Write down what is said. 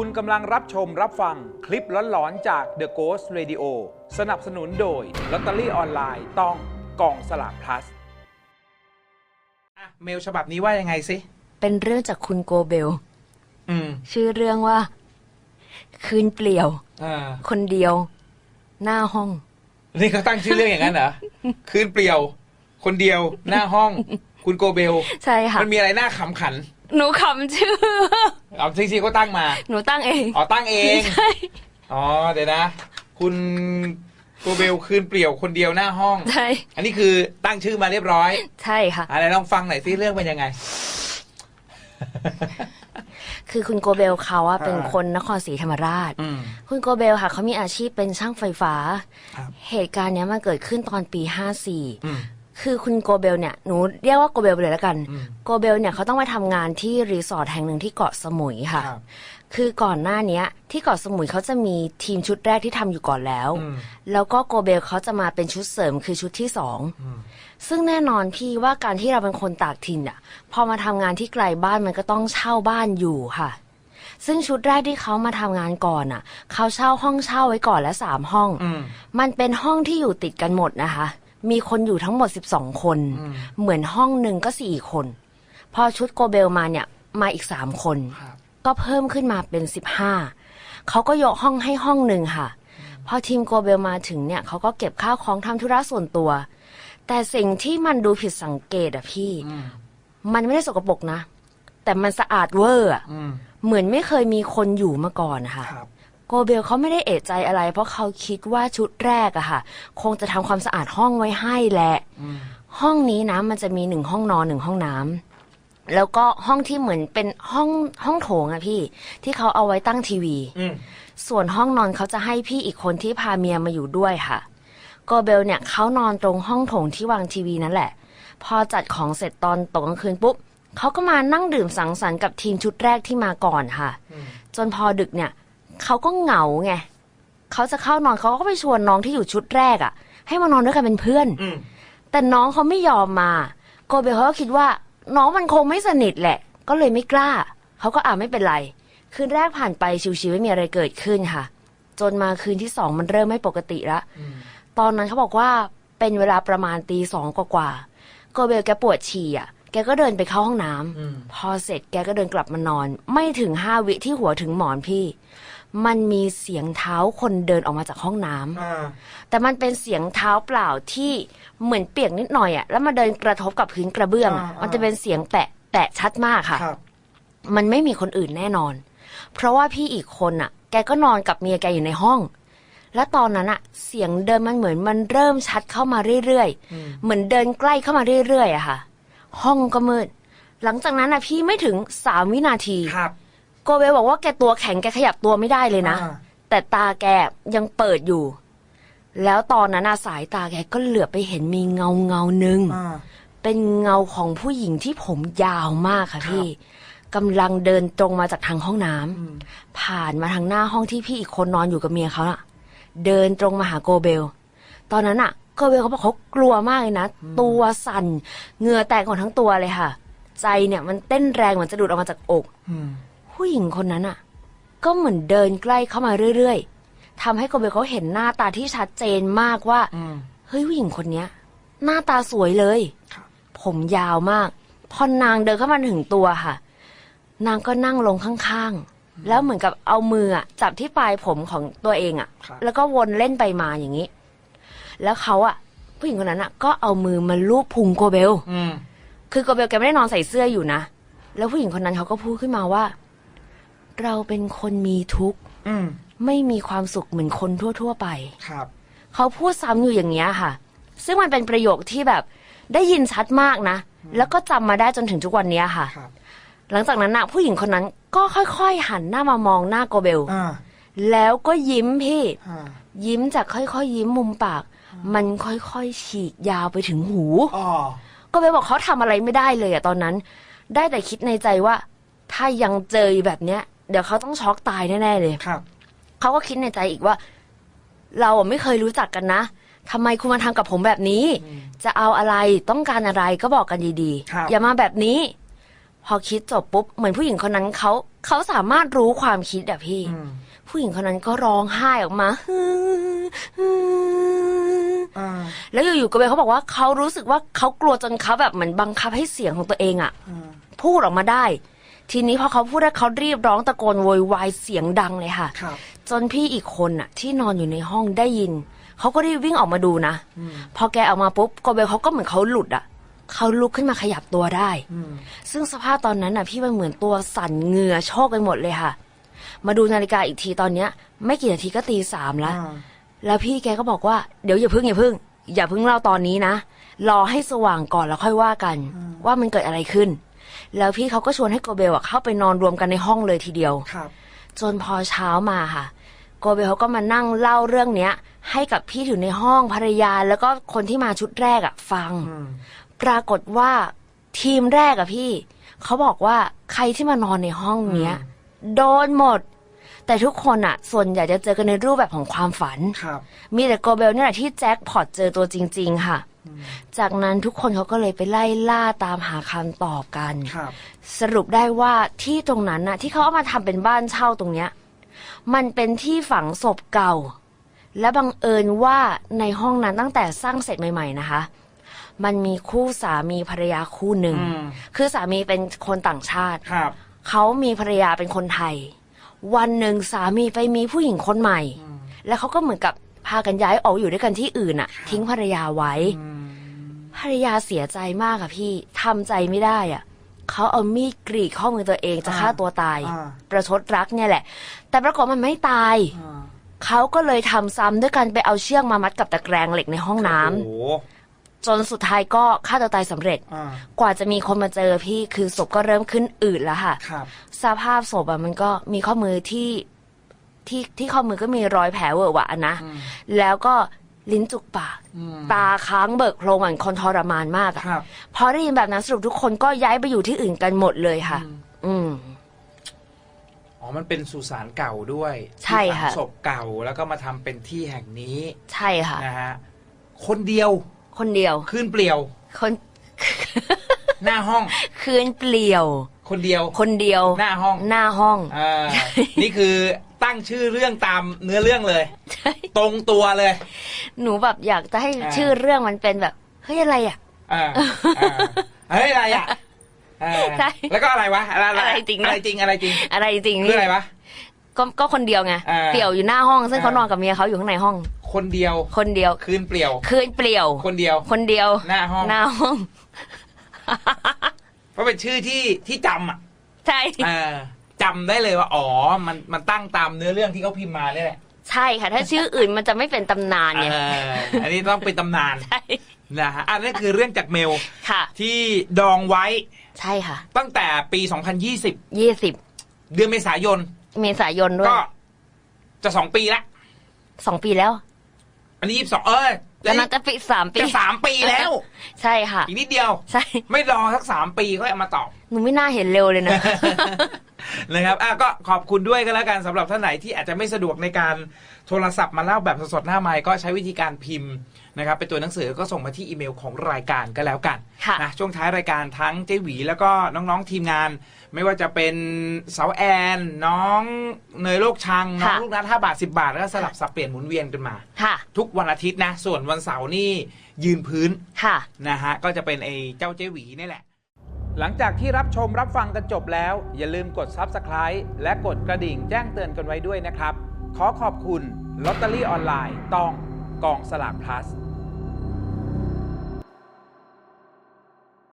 คุณกำลังรับชมรับฟังคลิปหลอนๆจาก The Ghost Radio สนับสนุนโดยลอตเตอรี่ออนไลน์ต้องกองสลาก plus อะเมลฉบับนี้ว่ายังไงสิ เป็นเรื่องจากคุณโกเบล อืม ชื่อเรื่องว่า คืนเปลี่ยว อ่า คนเดียว หน้าห้อง นี่เขาตั้งชื่อเรื่องอย่างนั้นเหรอ คืนเปลี่ยว คนเดียว หน้าห้อง คุณโกเบล ใช่ค่ะ มันมีอะไรน่าขำขัน หนูขำชื่อ เอาจริงๆก็ตั้งมา หนูตั้งเอง อ๋อตั้งเอง ใช่ อ๋อเดี๋ยวนะ คุณโกเบลคืนเปลี่ยวคนเดียวหน้าห้อง ใช่ อันนี้คือตั้งชื่อมาเรียบร้อย ใช่ค่ะ อะไรลองฟังหน่อยสิเรื่องเป็นยังไง คือคุณโกเบลเขาอะเป็นคนนครศรีธรรมราช อืม คุณโกเบลค่ะเขามีอาชีพเป็นช่างไฟฟ้า ครับ เหตุการณ์เนี้ยมันเกิดขึ้นตอนปี อืม 54 คือคุณโกเบลเนี่ยหนูเรียกว่าโกเบลไปเลยแล้วกันอืมโกเบลเนี่ยเขาต้องไปทำงานที่รีสอร์ทแห่งหนึ่งที่เกาะสมุยค่ะ ครับคือก่อนหน้าเนี้ยที่เกาะสมุยเขาจะมีทีมชุดแรกที่ทำอยู่ก่อนแล้ว อืม แล้วก็โกเบลเขาจะมาเป็นชุดเสริมคือชุดที่สองอืมซึ่งแน่นอนพี่ว่าการที่เราเป็นคนตากถิ่นอะ พอมาทำงานที่ไกลบ้านมันก็ต้องเช่าบ้านอยู่ค่ะ ซึ่งชุดแรกที่เขามาทำงานก่อนอะ เขาเช่าห้องเช่าไว้ก่อนและสามห้อง อืม มันเป็นห้องที่อยู่ติดกันหมดนะคะ มีคนอยู่ทั้งหมด 12 คนอืมเหมือนห้องหนึ่งก็สี่คน พอชุดโกเบลมาเนี่ยมาอีกสามคนครับก็เพิ่มขึ้นมาเป็น15เขาก็ยกห้องให้ห้องหนึ่งค่ะ พอทีมโกเบลมาถึงเนี่ยเขาก็เก็บข้าวของทำธุระส่วนตัว แต่สิ่งที่มันดูผิดสังเกตอะพี่อืมมันไม่ได้สกปรกนะ แต่มันสะอาดเวอร์อะอืมเหมือนไม่เคยมีคนอยู่มาก่อนนะคะครับ โกเบลเขาไม่ได้เอะใจอะไร เพราะเขาคิดว่าชุดแรกอะค่ะ คงจะทำความสะอาดห้องไว้ให้แหละอืมห้องนี้นะมันจะมีหนึ่งห้องนอนหนึ่งห้องน้ำแล้วก็ห้องที่เหมือนเป็นห้องห้องโถงอะพี่ ที่เขาเอาไว้ตั้งทีวีอืมส่วนห้องนอนเขาจะให้พี่อีกคนที่พาเมียมาอยู่ด้วยค่ะโกเบลเนี่ยเขานอนตรงห้องโถงที่วางทีวีนั่นแหละ พอจัดของเสร็จตอนตกกลางคืนปุ๊บเขาก็มานั่งดื่มสังสรรค์กับทีมชุดแรกที่มาก่อนค่ะอืมจนพอดึกเนี่ย เขาก็เหงาไงเขาจะเข้านอนเขาก็ไปชวนน้องที่อยู่ชุดแรกอะให้มานอนด้วยกันเป็นเพื่อน อืม แต่น้องเขาไม่ยอมมา โกเบลเขาก็คิดว่า น้องมันคงไม่สนิทแหละ ก็เลยไม่กล้า เขาก็อ่าไม่เป็นไร คืนแรกผ่านไปชิวๆไม่มีอะไรเกิดขึ้นค่ะ จนมาคืนที่สองมันเริ่มไม่ปกติละอืมตอนนั้นเขาบอกว่าเป็นเวลาประมาณตีสองกว่าๆ โกเบลแกปวดฉี่อะ แกก็เดินไปเข้าห้องน้ำอืมพอเสร็จแกก็เดินกลับมานอน ไม่ถึงห้าวิที่หัวถึงหมอนพี่ มันมีเสียงเท้าคนเดินออกมาจากห้องน้ำอ่าแต่มันเป็นเสียงเท้าเปล่าที่เหมือนเปียกนิดหน่อยอะแล้วมาเดินกระทบกับพื้นกระเบื้องอะอ่าอ่ามัมันจะเป็นเสียงแตะแตะชัดมากค่ะ ครับมันไม่มีคนอื่นแน่นอน เพราะว่าพี่อีกคนอะแกก็นอนกับเมียแกอยู่ในห้อง และตอนนั้นอะเสียงเดินมันเหมือนมันเริ่มชัดเข้ามาเรื่อยอืมๆเหมือนเดินใกล้เข้ามาเรื่อยๆอะค่ะ ห้องก็มืด หลังจากนั้นอะพี่ไม่ถึงสามวินาที ครับ โกเบลบอกว่าแกตัวแข็งแกขยับตัวไม่ได้เลยนะ อ่า แต่ตาแกยังเปิดอยู่ แล้วตอนนั้นน่ะสายตาแกก็เหลือบไปเห็นมีเงาเงาหนึ่ง อ่า เป็นเงาของผู้หญิงที่ผมยาวมากค่ะครับพี่กำลังเดินตรงมาจากทางห้องน้ำอืมผ่านมาทางหน้าห้องที่พี่อีกคนนอนอยู่กับเมียเขาน่ะ เดินตรงมาหาโกเบล ตอนนั้นอะโกเบลเขาบอกเขากลัวมากเลยนะ ตัวสั่นเหงื่อแตกหมดทั้งตัวเลยค่ะ ใจเนี่ยมันเต้นแรงเหมือนจะดูดออกมาจากอก อืม ผู้หญิงคนนั้นอะ ก็เหมือนเดินใกล้เข้ามาเรื่อยๆทำให้โกเบลเขาเห็นหน้าตาที่ชัดเจนมากว่าอืมเฮ้ยผู้หญิงคนเนี้ย หน้าตาสวยเลยครับผมยาวมาก พอนางเดินเข้ามาถึงตัวค่ะ นางก็นั่งลงข้างๆ แล้วเหมือนกับเอามืออะจับที่ปลายผมของตัวเองอะครับแล้วก็วนเล่นไปมาอย่างนี้ แล้วเขาอะผู้หญิงคนนั้นอะก็เอามือมาลูบพุงโกเบลอืมคือโกเบลแกไม่ได้นอนใส่เสื้ออยู่นะ แล้วผู้หญิงคนนั้นเขาก็พูดขึ้นมาว่า เราเป็นคนมีทุกข์อืมไม่มีความสุขเหมือนคนทั่ว ๆ ไปครับ เขาพูดซ้ำอยู่อย่างเงี้ยค่ะ ซึ่งมันเป็นประโยคที่แบบได้ยินชัดมากนะ แล้วก็จำมาได้จนถึงทุกวันเนี้ยค่ะครับหลังจากนั้นนะผู้หญิงคนนั้นก็ค่อยๆ หันหน้ามามองหน้าโกเบลอ่าแล้วก็ยิ้มพี่อ่ายิ้มจากค่อยๆยิ้มมุมปาก มันค่อยๆ ฉีกยาวไปถึงหูอ๋อโกเบลบอกเขาทำอะไรไม่ได้เลยอะตอนนั้น ได้แต่คิดในใจว่า ถ้ายังเจอแบบเนี้ย เดี๋ยวเขาต้องช็อกตายแน่ๆเลยครับ เขาก็คิดในใจอีกว่า เราอะไม่เคยรู้จักกันนะทำไมคุณมาทำกับผมแบบนี้ จะเอาอะไรต้องการอะไรก็บอกกันดีครับ ๆ อย่ามาแบบนี้ พอคิดจบปุ๊บ เหมือนผู้หญิงคนนั้นเขาเขาสามารถรู้ความคิดอะพี่ อืมผู้หญิงคนนั้นก็ร้องไห้ออกมา อ่าแล้วอยู่ๆก็เบลเขาบอกว่าเขารู้สึกว่าเขากลัวจนเขาแบบเหมือนบังคับให้เสียงของตัวเองอะอ่าพูดออกมาได้ ทีนี้พอเขาพูดได้เขารีบร้องตะโกนโวยวายเสียงดังเลยค่ะ ครับจนพี่อีกคนน่ะ ที่นอนอยู่ในห้องได้ยิน เขาก็รีบวิ่งออกมาดูนะ อืมพอแกออกมาปุ๊บโกเบลเขาก็เหมือนเขาหลุดอะเขาลุกขึ้นมาขยับตัวได้ อืมซึ่งสภาพตอนนั้นน่ะ พี่มันเหมือนตัวสั่นเหงื่อโชกไปหมดเลยค่ะ มาดูนาฬิกาอีกทีตอนเนี้ย ไม่กี่นาทีก็ตีสามแล้ว อ่าแล้วพี่แกก็บอกว่าเดี๋ยวอย่าพึ่งอย่าพึ่ง อย่าพึ่งเล่าตอนนี้นะ รอให้สว่างก่อนแล้วค่อยว่ากัน ว่ามันเกิดอะไรขึ้น แล้วพี่เขาก็ชวนให้โกเบลอะเข้าไปนอนรวมกันในห้องเลยทีเดียว ครับ จนพอเช้ามาค่ะ โกเบลเขาก็มานั่งเล่าเรื่องเนี้ย ให้กับพี่ถึงในห้องภรรยา แล้วก็คนที่มาชุดแรกอะฟัง อืม ปรากฏว่าทีมแรกอะพี่ เขาบอกว่าใครที่มานอนในห้องเนี้ย โดนหมด แต่ทุกคนอะส่วนใหญ่จะเจอกันในรูปแบบของความฝัน ครับ มีแต่โกเบลเนี่ยแหละที่แจ็คพอตเจอตัวจริง ๆ ค่ะ จากนั้นทุกคนเขาก็เลยไปไล่ล่าตามหาคำตอบกัน ครับ สรุปได้ว่าที่ตรงนั้นน่ะ ที่เขาเอามาทำเป็นบ้านเช่าตรงเนี้ย มันเป็นที่ฝังศพเก่า และบังเอิญว่าในห้องนั้นตั้งแต่สร้างเสร็จใหม่ ๆ นะคะ มันมีคู่สามีภรรยาคู่หนึ่ง อืม คือสามีเป็นคนต่างชาติ ครับ เขามีภรรยาเป็นคนไทย วันหนึ่งสามีไปมีผู้หญิงคนใหม่ แล้วเขาก็เหมือนกับพากันย้ายออกอยู่ด้วยกันที่อื่นอะทิ้งภรรยาไว้ อืม ภรรยาเสียใจมากอะพี่ทำใจไม่ได้อะเขาเอามีดกรีดข้อมือตัวเองจะฆ่าตัวตาย อ่า ประชดรักเนี่ยแหละ แต่ปรากฏมันไม่ตาย อ่าเขาก็เลยทำซ้ำด้วยการไปเอาเชือกมามัดกับตะแกรงเหล็กในห้องน้ำ โอ้โหจนสุดท้ายก็ฆ่าตัวตายสำเร็จ อ่ากว่าจะมีคนมาเจอพี่คือศพก็เริ่มขึ้นอืดแล้วค่ะ ครับ สภาพศพอะมันก็มีข้อมือที่ที่ที่ข้อมือก็มีรอยแผลเวอะหวะนะอืมแล้วก็ ลิ้นจุกปากอืมตาค้างเบิกโพรงเหมือนคนทรมานมากอะครับพอได้ยินแบบนั้นสรุปทุกคนก็ย้ายไปอยู่ที่อื่นกันหมดเลยค่ะ อืมอ๋อมันเป็นสุสานเก่าด้วย ใช่ค่ะที่ฝังศพเก่าแล้วก็มาทำเป็นที่แห่งนี้ ใช่ค่ะนะฮะคนเดียว คนเดียว คืนเปลี่ยว คน หน้าห้อง คืนเปลี่ยว คนเดียว คนเดียว หน้าห้อง หน้าห้องอ่านี่คือ ตั้งชื่อเรื่องตามเนื้อเรื่องเลยตรงตัวเลย หนูแบบอยากจะให้อ่า ชื่อเรื่องมันเป็นแบบเฮ้ยอะไรอะ อ่าอ่าเฮ้ยอะไรอะอ่าใช่แล้วก็อะไรวะอะไรอะไรจริงนะ อะไรจริงอะไรจริงอะไรจริงคืออะไรวะ ก็ก็คนเดียวไงอ่าเปลี่ยวอยู่หน้าห้อง ซึ่งอ่า เขานอนกับเมียเขาอยู่ข้างในห้อง คนเดียวคนเดียวคืนเปลี่ยว คืนเปลี่ยว คนเดียว คนเดียวหน้าห้อง หน้าห้อง เพราะเป็นชื่อที่ที่จำอะใช่ เออ จำได้เลยว่าอ๋อมันมันตั้งตามเนื้อเรื่องที่เขาพิมพ์มาเนี่ยแหละใช่ค่ะ ถ้าชื่ออื่นมันจะไม่เป็นตำนานเอไงออันนี้ต้องเป็นตำนานใช่นะฮะอันนี้คือเรื่องจากเมลค่ะ ที่ดองไว้ใช่ค่ะ ตั้งแต่ปี 2020ยี่สิบเดือนเมษายน เมษายนด้วยก็จะสองปีละสองปีแล้ว อันนี้ยี่สิบสองเออ แล้วน่าจะปีสามปีจะสามปีแล้ว ใช่ค่ะ อีกนิดเดียว ใช่ ไม่รอสักสามปีก็เอามาตอบหนูไม่น่าเห็นเร็วเลยนะนะครับอะก็ขอบคุณด้วยก็แล้วกันสำหรับท่านไหนที่อาจจะไม่สะดวกในการโทรศัพท์มาเล่าแบบสดๆหน้าไมค์ก็ใช้วิธีการพิมพ์ นะครับเป็นตัวหนังสือก็ส่งมาที่อีเมลของรายการก็แล้วกันค่ะนะช่วงท้ายรายการทั้งเจ๊หวีแล้วก็น้องๆทีมงาน ไม่ว่าจะเป็นเสาแอน น้องเนยโลกชังน้องค่ะลูกนัดห้าบาทสิบาท แล้วก็สลับสับเปลี่ยนหมุนเวียนกันมาค่ะทุกวันอาทิตย์นะ ส่วนวันเสาร์นี่ยืนพื้นค่ะนะฮะก็จะเป็นไอ้เจ้าเจ๊หวีนี่แหละ หลังจากที่รับชมรับฟังกันจบแล้ว อย่าลืมกด Subscribe และกดกระดิ่งแจ้งเตือนกันไว้ด้วยนะครับ ขอขอบคุณลอตเตอรี่ออนไลน์ต้องกองสลาก plus